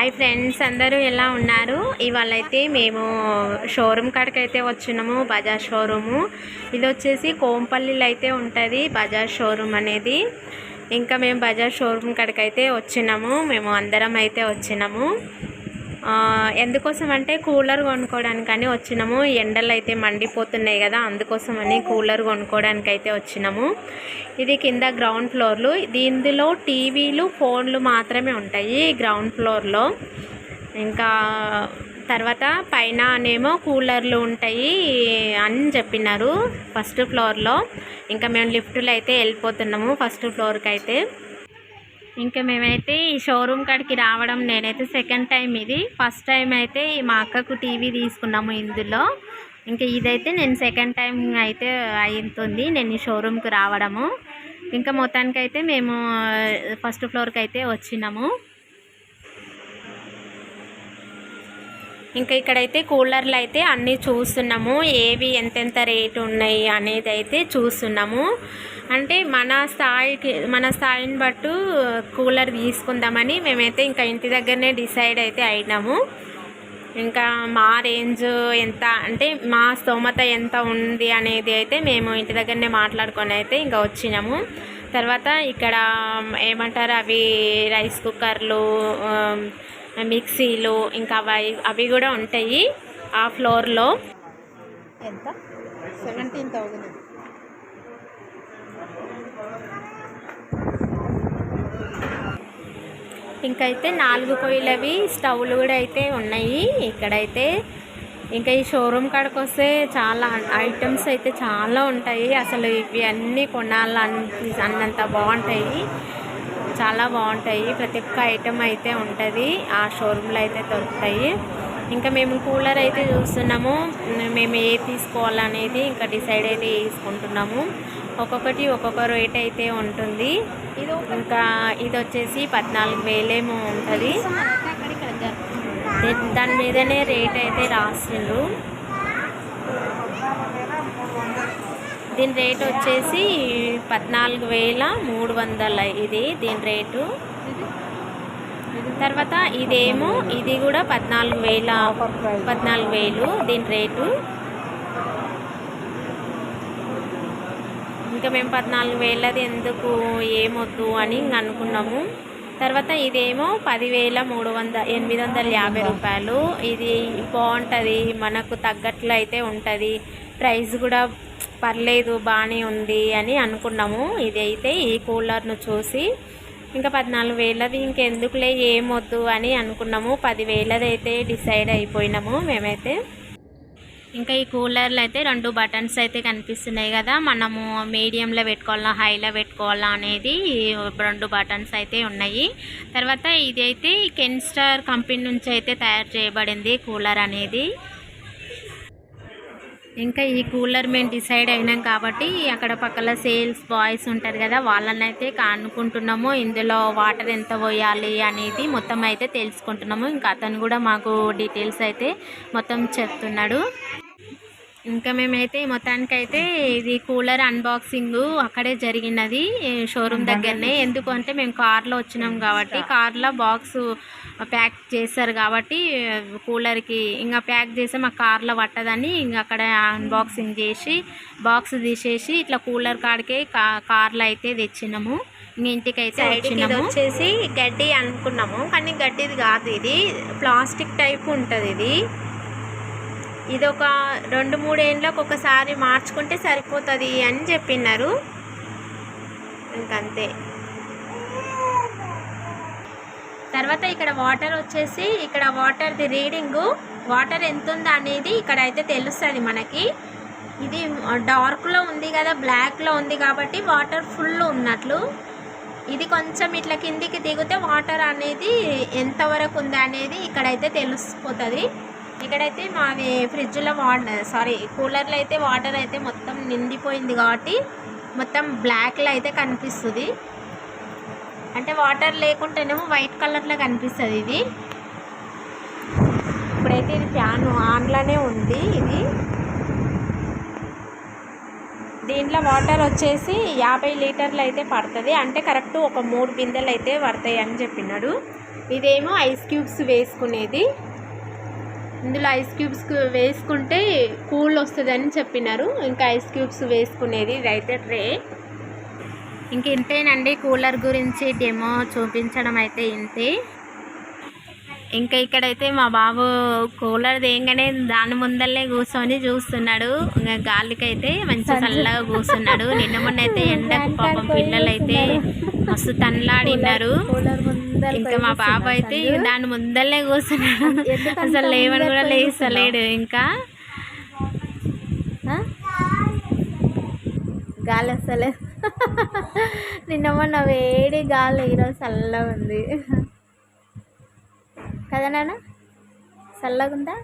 Hi friends అందరూ ఎలా ఉన్నారు? ఇవాళ అయితే మేము షోరూమ్ కాడికి అయితే వచ్చినాము బజాజ్ షోరూము. ఇది వచ్చేసి కోంపల్లిలో అయితే ఉంటుంది బజాజ్ షోరూమ్ అనేది. ఇంకా మేము బజాజ్ షోరూమ్ కాడికి అయితే వచ్చినాము మేము అందరం అయితే వచ్చినాము. ఎందుకోసం అంటే కూలర్ కొనుక్కోవడానికని వచ్చినాము. ఎండలు అయితే మండిపోతున్నాయి కదా అందుకోసమని కూలర్ కొనుక్కోవడానికి అయితే వచ్చినాము. ఇది కింద గ్రౌండ్ ఫ్లోర్లు. దీనిలో టీవీలు ఫోన్లు మాత్రమే ఉంటాయి గ్రౌండ్ ఫ్లోర్లో. ఇంకా తర్వాత పైన అనేమో కూలర్లు ఉంటాయి అని చెప్పినారు ఫస్ట్ ఫ్లోర్లో. ఇంకా మేము లిఫ్ట్లో అయితే వెళ్ళిపోతున్నాము ఫస్ట్ ఫ్లోర్కి అయితే ఇంకా మేమైతే ఈ షోరూమ్ కాడికి రావడం నేనైతే సెకండ్ టైం ఇది. ఫస్ట్ టైం అయితే ఈ మా అక్కకు టీవీ తీసుకున్నాము ఇందులో. ఇంకా ఇదైతే నేను సెకండ్ టైం అయితే అవుతుంది నేను ఈ షోరూమ్కి రావడము. ఇంకా మొత్తానికి అయితే మేము ఫస్ట్ ఫ్లోర్కి అయితే వచ్చినాము. ఇంకా ఇక్కడైతే కూలర్లు అయితే అన్నీ చూస్తున్నాము. ఏవి ఎంతెంత రేటు ఉన్నాయి అనేది అయితే చూస్తున్నాము. అంటే మన స్థాయికి మన స్థాయిని బట్టు కూలర్ తీసుకుందామని మేమైతే ఇంకా ఇంటి దగ్గరనే డిసైడ్ అయితే అయినాము. ఇంకా మా రేంజ్ ఎంత అంటే మా స్తోమత ఎంత ఉంది అనేది అయితే మేము ఇంటి దగ్గరనే మాట్లాడుకొని అయితే ఇంకా వచ్చినాము. తర్వాత ఇక్కడ ఏమంటారు అవి రైస్ కుక్కర్లు మిక్సీలు ఇంకా అవి అవి కూడా ఉంటాయి ఆ ఫ్లోర్లో. ఎంత? సెవెంటీన్ థౌజండ్ ఇంకైతే నాలుగు పొయ్యిలవి స్టవ్లు కూడా అయితే ఉన్నాయి ఇక్కడైతే. ఇంకా ఈ షోరూమ్ కాడికి వస్తే చాలా ఐటమ్స్ అయితే చాలా ఉంటాయి. అసలు ఇవి అన్నీ కొనాలని అన్నంత బాగుంటాయి. చాలా బాగుంటాయి. ప్రతి ఒక్క ఐటమ్ అయితే ఉంటుంది. ఆ షోరూంలో అయితే దొరుకుతాయి. ఇంకా మేము కూలర్ అయితే చూస్తున్నాము. మేము ఏ తీసుకోవాలనేది ఇంకా డిసైడ్ అయితే చేసుకుంటున్నాము. ఒక్కొక్కటి ఒక్కొక్క రేట్ అయితే ఉంటుంది. ఇది ఇంకా ఇది వచ్చేసి పద్నాలుగు వేలేమో ఉంటుంది. దాని మీదనే రేట్ అయితే రాసిండ్రు. దీని రేట్ వచ్చేసి పద్నాలుగు వేల మూడు వందల ఇది దీని రేటు. తర్వాత ఇదేమో ఇది కూడా పద్నాలుగు వేల పద్నాలుగు వేలు దీని రేటు. ఇంకా మేము పద్నాలుగు వేలది ఎందుకు ఏమొద్దు అని అనుకున్నాము. తర్వాత ఇదేమో పదివేల మూడు వంద ఎనిమిది వందల యాభై రూపాయలు. ఇది బాగుంటుంది మనకు తగ్గట్లు అయితే ఉంటుంది. ప్రైస్ కూడా పర్లేదు బాగానే ఉంది అని అనుకున్నాము. ఇది అయితే ఈ కూలర్ను చూసి ఇంకా పద్నాలుగు వేలది ఇంకెందుకులే ఏమొద్దు అని అనుకున్నాము. పదివేలది అయితే డిసైడ్ అయిపోయినాము మేమైతే. ఇంకా ఈ కూలర్లు అయితే రెండు బటన్స్ అయితే కనిపిస్తున్నాయి కదా. మనము మీడియంలో పెట్టుకోవాలా హైలో పెట్టుకోవాలా అనేది రెండు బటన్స్ అయితే ఉన్నాయి. తర్వాత ఇది అయితే కెన్స్టార్ కంపెనీ నుంచి అయితే తయారు చేయబడింది కూలర్ అనేది. ఇంకా ఈ కూలర్ మేము డిసైడ్ అయినాం కాబట్టి అక్కడ పక్కన సేల్స్ బాయ్స్ ఉంటారు కదా వాళ్ళని అయితే కనుక్కుంటున్నాము ఇందులో వాటర్ ఎంత పోయాలి అనేది మొత్తం అయితే తెలుసుకుంటున్నాము. ఇంకా అతను కూడా మాకు డీటెయిల్స్ అయితే మొత్తం చెప్తున్నాడు. ఇంకా మేమైతే మొత్తానికి అయితే ఇది కూలర్ అన్బాక్సింగ్ అక్కడే జరిగినది షోరూమ్ దగ్గరనే. ఎందుకు అంటే మేము కార్లో వచ్చినాం కాబట్టి కార్లో బాక్స్ ప్యాక్ చేస్తారు కాబట్టి కూలర్కి ఇంకా ప్యాక్ చేసి మా కార్లో పట్టదని ఇంకా అక్కడ అన్బాక్సింగ్ చేసి బాక్స్ తీసేసి ఇట్లా కూలర్ కాడికే కార్లో అయితే తెచ్చినాము. ఇంక ఇంటికి అయితే వచ్చేసి గడ్డి అనుకున్నాము. కానీ గడ్డిది కాదు ఇది. ప్లాస్టిక్ టైప్ ఉంటుంది ఇది. ఇది ఒక రెండు మూడు ఒకసారి మార్చుకుంటే సరిపోతుంది అని చెప్పినారు ఇంకంతే. తర్వాత ఇక్కడ వాటర్ వచ్చేసి ఇక్కడ వాటర్ది రీడింగు. వాటర్ ఎంత ఉందా అనేది ఇక్కడ అయితే తెలుస్తుంది మనకి. ఇది డార్క్లో ఉంది కదా బ్లాక్లో ఉంది కాబట్టి వాటర్ ఫుల్ ఉన్నట్లు. ఇది కొంచెం ఇట్లా కిందికి దిగితే వాటర్ అనేది ఎంతవరకు ఉంది అనేది ఇక్కడైతే తెలిసిపోతుంది. ఇక్కడైతే మావి ఫ్రిడ్జ్లో వాటర్ సారీ కూలర్లో అయితే వాటర్ అయితే మొత్తం నిండిపోయింది కాబట్టి మొత్తం బ్లాక్లో అయితే కనిపిస్తుంది. అంటే వాటర్ లేకుంటేనేమో వైట్ కలర్లో కనిపిస్తుంది ఇది. ఇప్పుడైతే ఇది ఫ్యాన్ ఆన్లోనే ఉంది ఇది. దీంట్లో వాటర్ వచ్చేసి యాభై లీటర్లు అయితే పడుతుంది. అంటే కరెక్ట్ ఒక మూడు బిందెలు అయితే పడతాయి అని చెప్పినాడు. ఇదేమో ఐస్ క్యూబ్స్ వేసుకునేది. ఇందులో ఐస్ క్యూబ్స్ వేసుకుంటే కూల్ వస్తుందని చెప్పినారు. ఇంకా ఐస్ క్యూబ్స్ వేసుకునేది ఇదైతే ట్రే. ఇంక ఇంతేనండి కూలర్ గురించి డెమో చూపించడం అయితే ఇంతే. ఇంకా ఇక్కడైతే మా బాబు కూలర్ దేంగానే దాని ముందల్లే కూర్చొని చూస్తున్నాడు. ఇంకా గాలికైతే మంచి చల్లగా కూర్చున్నాడు. నిన్న మొన్న అయితే ఎండకు పాపం పిల్లలైతే మస్తు తన్లాడినారు. ఇంకా మా బాబు అయితే దాని ముందల్లే కూర్చున్నాడు. అసలు లేవని కూడా లేస్తలేడు ఇంకా? గాలి వస్తలేదు నిన్న మొన్న వేడి గాలి ఈరోజు చల్లగా ఉంది. కదా నాన్న? చల్లగా ఉందా